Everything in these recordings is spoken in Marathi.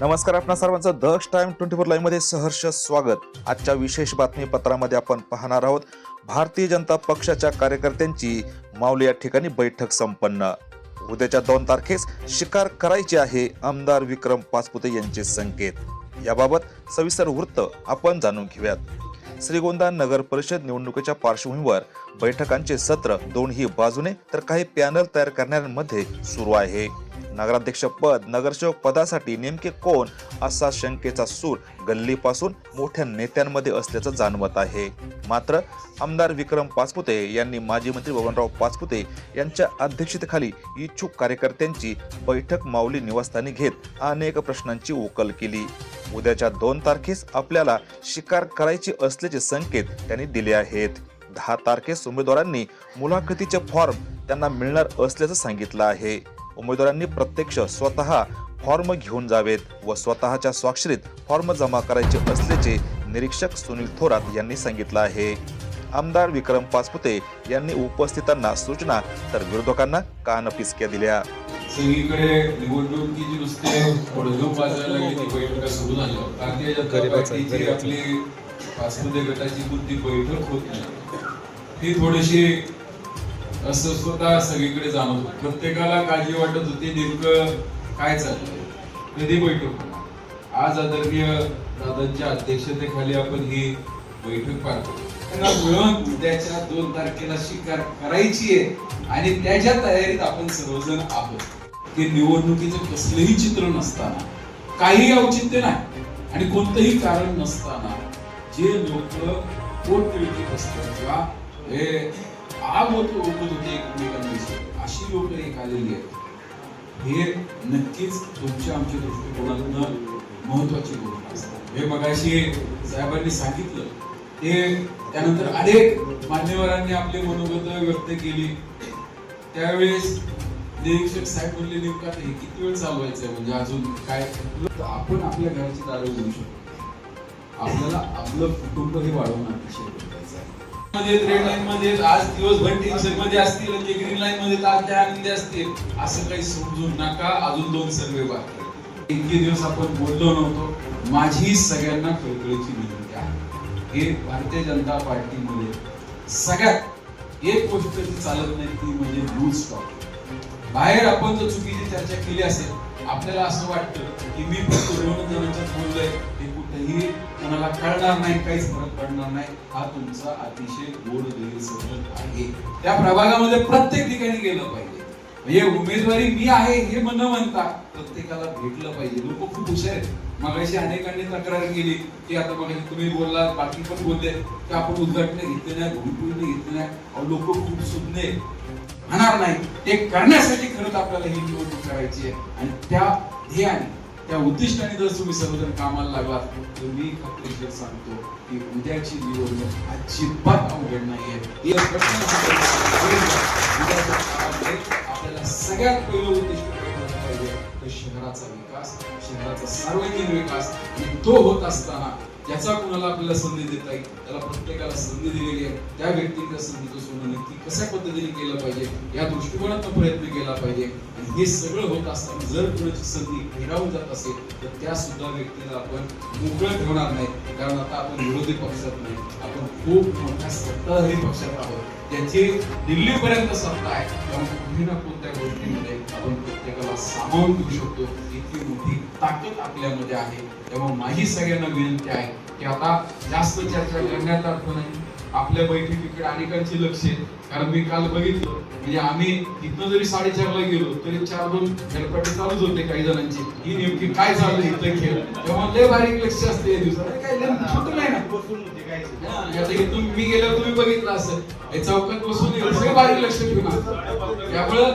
नमस्कार आपणा सर्वांचं द टाइम ट्वेंटी फोर लाईव्हमध्ये सहर्ष स्वागत. आजच्या विशेष बातमीपत्रामध्ये आपण पाहणार आहोत भारतीय जनता पक्षाच्या कार्यकर्त्यांची माऊली या ठिकाणी बैठक संपन्न. उद्याच्या दोन तारखेस शिकार करायची आहे आमदार विक्रम पाचपुते यांचे संकेत. याबाबत सविस्तर वृत्त आपण जाणून घेऊयात. श्रीगोंदा नगर परिषद निवडणुकीच्या पार्श्वभूमीवर बैठकांचे सत्र दोन्ही बाजूने तर काही पॅनल तयार करणाऱ्यांमध्ये सुरू आहे. नगराध्यक्ष पद नगरसेवक पदासाठी नेमके कोण असा शंकेचा सूर गल्लीपासून मोठ्या नेत्यांमध्ये असल्याचं जाणवत आहे. मात्र आमदार विक्रम पाचपुते यांनी माजी मंत्री बबनराव पाचपुते यांच्या अध्यक्षतेखाली इच्छुक कार्यकर्त्यांची बैठक माऊली निवासस्थानी घेत अनेक प्रश्नांची उकल केली. उद्याच्या दोन तारखेस आपल्याला शिकार करायची असल्याचे संकेत त्यांनी दिले आहेत. दहा तारखेस उमेदवारांनी मुलाखतीचे फॉर्म त्यांना मिळणार असल्याचं सांगितलं आहे. उमेदवारांनी प्रत्यक्ष स्वतः फॉर्म घेऊन जावेत व स्वतःच्या स्वाक्षरीत फॉर्म जमा करायचे असल्याचे निरीक्षक सुनील थोरात यांनी सांगितलं आहे. आमदार विक्रम पाचपुते यांनी उपस्थितांना सूचना तर विरोधकांना कानपिचक्या दिल्या. सगळीकडे निवडणुकीची नुसते पडझोप वाजायला लागली ती बैठका सुरू झाल्या भारतीय जनता पार्टीची आपली पाचमध्ये गटाची बुद्धी बैठक होत नाही. ती थोडीशी अस्वस्थता सगळीकडे जाणवत. होती प्रत्येकाला काळजी वाटत होती नेमकं काय चाललंय? कधी बैठक आज आदरणीय दादांच्या अध्यक्षतेखाली आपण ही बैठक पार त्यांना मिळून उद्याच्या दोन तारखेला शिकार करायची आहे आणि त्याच्या तयारीत आपण सर्वजण आहोत. ते निवडणुकीचं कसलंही चित्र नसताना काही औचित्य नाही आणि कोणतंही कारण नसताना जे लोक पोट असतात किंवा हे आग होत ओकत होते एकमेकांविषयी. अशी लोक एक आलेली आहेत. हे नक्कीच तुमच्या आमच्या दृष्टिकोनातून महत्वाची गोष्ट असतात हे मगाशी साहेबांनी सांगितलं. ते त्यानंतर अनेक मान्यवरांनी आपले मनोगत व्यक्त केली. त्यावेळेस निरीक्षक साहेब म्हणले नेमका आता हे किती वेळ चालवायचं म्हणजे अजून काय? आपण आपल्या घराची दारू घेऊ शकतो. आपल्याला आपलं कुटुंब हे वाढवणं अतिशय मध्ये रेड लाईन मध्ये आज दिवसभर टेन्शनमध्ये असतील आणि ग्रीन लाईन मध्ये आज त्या आनंदी असतील असं काही समजू नका. अजून दोन सर्वे बाकी इतके दिवस आपण बोललो नव्हतो. माझी सगळ्यांना कळकळीची विनंती आहे. हे भारतीय जनता पार्टीमध्ये सगळ्यात एक गोष्ट जी चालत नाही ती म्हणजे न्यूज स्टॉक बाहेर आपण जर चुकीची चर्चा केली असेल आपल्याला असं वाटतं की मी फक्त दोन जणांच्याच बोललोय कधीही कोणाला कळणार नाही काहीच फरक पडणार नाही. हा तुमचा अतिशय गोड गैरसमज आहे. त्या प्रभागामध्ये प्रत्येक ठिकाणी गेलं पाहिजे. म्हणजे उमेदवारी मी आहे हे न म्हणता प्रत्येकाला भेटलं पाहिजे. लोक खूप हुशार आहेत. मगाशी अनेकांनी तक्रार केली की आता मग तुम्ही बोलला बाकी पण बोलले. की आपण उद्घाटन घेतले नाही भूमिपूजन घेतले नाही. लोक खूप सुज्ञ होणार नाही. ते करण्यासाठी खरंच आपल्याला ही निवडणूक करायची आहे. आणि त्या ध्येयाने त्या उद्दिष्टाने जर तुम्ही सर्वजण कामाला लागलात तर मी खात्रीशीर सांगतो की उद्याची निवडणूक अजिबात अवघड नाहीये. आपल्याला सगळ्यात पहिलं उद्दिष्ट पाहिजे? तर शहराचा विकास शहराचा सार्वजनिक विकास. आणि तो होत असताना ज्याचा कुणाला आपल्याला संधी देता येईल त्याला प्रत्येकाला संधी दिलेली आहे. त्या व्यक्तीने संधीचं सोनं नक्की कशा पद्धतीने केलं पाहिजे या दृष्टिकोनातून प्रयत्न केला पाहिजे. आणि हे सगळं होत असताना जर कुणाची संधी घेरावून जात असेल तर त्या सुद्धा व्यक्तीला आपण मोकळं ठेवणार नाही. कारण आता आपण विरोधी पक्षात नाही आपण खूप मोठ्या सत्ताधारी पक्षात आहोत. त्याची दिल्लीपर्यंत सत्ता आहे. त्यामुळे कुठे ना कोणत्या गोष्टीमध्ये आपण प्रत्येकाला सामावून घेऊ शकतो. इतकी मोठी ताकद आपल्यामध्ये आहे. तेव्हा माझी सगळ्यांना विनंती आहे की आता जास्त चर्चा करण्यात अर्थ नाही. आपल्या बैठकीकडे अनेकांची लक्ष आहे. कारण मी काल बघितलं म्हणजे आम्ही इथं जरी साडेचारला गेलो तरी चार दोन हेलपाटे चालूच होते काही जणांची. ही नेमकी काय चाललं इथं खेळ? तेव्हा लय बारीक लक्ष असते या दिवसात. अरे काय आता इथून मी गेलो तुम्ही बघितलं असं चौकात बसून सगळे बारीक लक्ष ठेवून त्यामुळं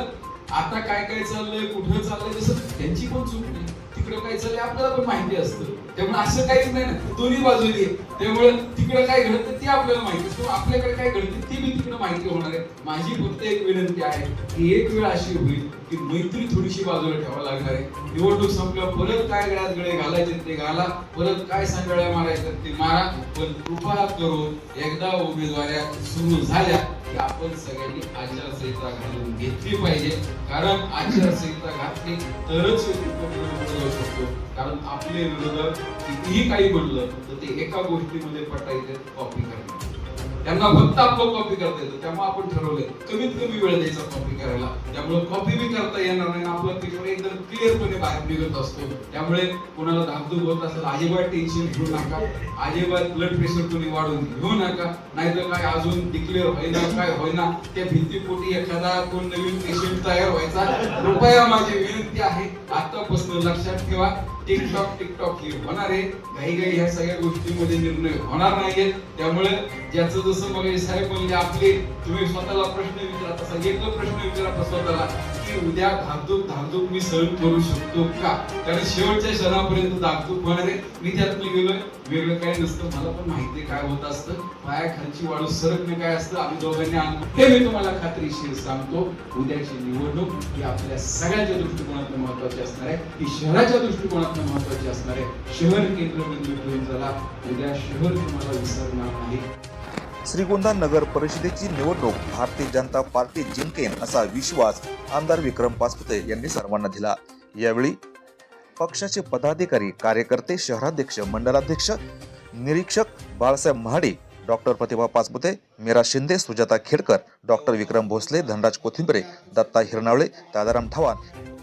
आता काय काय चाललंय कुठं चाललंय जसं त्यांची पण चूक नाही. तिकडे काय चाललंय आपल्याला पण माहिती असतं. त्यामुळे असं काहीच नाही ना. दोन्ही बाजूनी आहे. त्यामुळे तिकडे काय घडतं ते आपल्याला माहिती असतं. आपल्याकडे काय घडतं? ते मी तिकडे माहिती होणार आहे. माझी फक्त एक विनंती आहे की एक वेळ अशी होईल की मैत्री थोडीशी बाजूला ठेवावी लागणार आहे. निवडणूक संपल्यावर परत काय गळ्यात गळे घालायचे ते घाला. परत काय संगळ्या मारायचं ते मारा. पण कृपा करून एकदा उमेदवाऱ्या सुरू झाल्या की आपण सगळ्यांनी आचारसंहिता घालून घेतली पाहिजे. कारण आचारसंहिता घातली तरच पुढे जाऊ शकतो. कारण आपले विरोधक कितीही काही म्हणलं तर ते एका गोष्टीमध्ये पटायचे कॉपी करणे त्यांना फक्त आपलं कॉपी करता येतं. त्यामुळे आपण ठरवलंय. कमीत कमी वेळ द्यायचा कॉपी करायला. त्यामुळे कॉपी बी करता येणार नाही. आपला पेपर एकदम क्लिअरपणे बाहेर निघत असतो. त्यामुळे कोणाला धाकधूक होत असेल अजिबात टेन्शन घेऊ नका. अजिबात ब्लड प्रेशर कोणी वाढून घेऊ नका. नाहीतर काय अजून डिक्लेअर होईना काय होईना त्या भिंतीपोटी एखादा कोण नवीन पेशंट तयार व्हायचा. कृपया माझी विनंती आहे. आतापासून लक्षात ठेवा. टिकटॉक टिकटॉक हे होणार आहे. घाई घाई ह्या सगळ्या गोष्टीमध्ये निर्णय होणार नाहीये. त्यामुळे ज्याचं जसं मग साहेब म्हणजे आपले तुम्ही स्वतःला प्रश्न विचारा तसा एक प्रश्न विचारा स्वतःला. की उद्या धाकधूक धाकधूक मी सहन करू शकतो का? कारण शेवटच्या क्षणापर्यंत धाकधूक होणार आहे. मी त्यातनं गेलोय. वेगळं काय नसतं. मला पण माहिती काय होत असतं. पाया खालची वाळू सरकणं काय असतं? आम्ही दोघांनी आणतो हे मी तुम्हाला खात्रीशीर सांगतो. उद्याची निवडणूक ही आपल्या सगळ्यांच्या दृष्टिकोनातून महत्वाची असणार आहे. ही शहराच्या दृष्टिकोनातून महत्वाची असणार आहे. शहर केंद्रबिंदू घेऊन चला. उद्या शहर तुम्हाला विसरणार नाही. श्रीगोंदा नगर परिषदेची निवडणूक भारतीय जनता पार्टी जिंकेन असा विश्वास आमदार विक्रम पाचपुते यांनी सर्वांना दिला. यावेळी पक्षाचे पदाधिकारी कार्यकर्ते शहराध्यक्ष मंडलाध्यक्ष निरीक्षक बाळासाहेब महाडिक डॉक्टर प्रतिभा पाचपुते मीरा शिंदे सुजाता खेडकर डॉक्टर विक्रम भोसले धनराज कोथिंबरे दत्ता हिरणावळे दादाराम ठवाण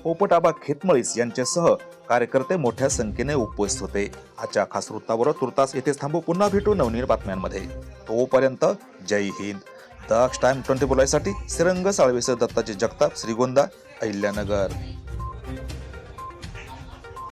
पोपटाबा खेतमळीस यांच्यासह कार्यकर्ते मोठ्या संख्येने उपस्थित होते. आजच्या खास वृत्ताबरोबर तुर्तास येथेच थांबू. पुन्हा भेटू नवनीर बातम्यांमध्ये. तोपर्यंत जय हिंद. दक्ष टाइम ट्वेंटी बोलायसाठी सिरंग साळवेसर दत्ताचे जगताप श्रीगोंदा अहिल्यानगर.